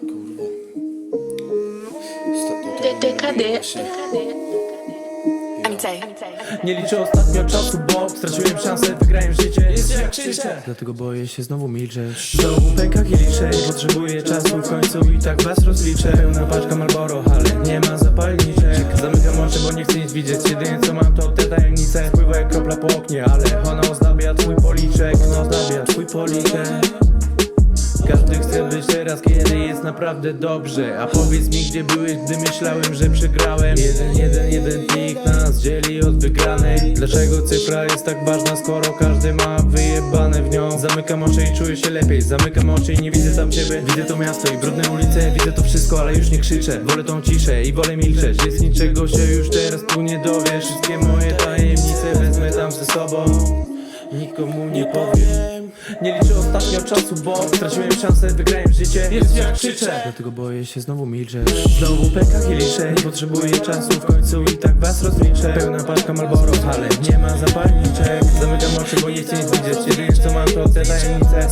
Kurwa. Ostatnio właśnie. MJ. Nie liczę ostatnio czasu, bo straciłem szansę, wygrałem życie. Jest jak krzyczę Dlatego boję się znowu milczeć. Znowu pękach i liczę i potrzebuję czasu. W końcu I tak was rozliczę. Pełna paczka Marlboro, ale nie ma zapalniczek. Zamykam oczy, bo nie chcę nic widzieć. Jedynie co mam to te tajemnice. Pływa jak kropla po oknie, ale ona ozdabia twój policzek. No ozdabia twój policzek teraz, kiedy jest naprawdę dobrze. A powiedz mi, gdzie byłeś, gdy myślałem, że przegrałem? Jeden, jeden, jeden pik nas dzieli od wygranej. Dlaczego cyfra jest tak ważna, skoro każdy ma wyjebane w nią? Zamykam oczy i czuję się lepiej. Zamykam oczy i nie widzę tam ciebie. Widzę to miasto i brudne ulice Widzę to wszystko, ale już nie krzyczę. Wolę tą ciszę i wolę milczeć. Z niczego się już teraz tu nie dowiesz. Wszystkie moje tajemnice wezmę tam ze sobą Nikomu nie powiem. Nie liczę ostatnio czasu, bo straciłem szansę, wygrałem życie Jest jak krzyczę. Dlatego boję się znowu milczeć. Znowu pękach i liczę Nie potrzebuję czasu w końcu i tak was rozliczę. Pełna paczka Marlboro, ale nie ma zapalniczek Zamykam oczy, bo nie chcę nic widzieć Jedynie co mam to te tajemnice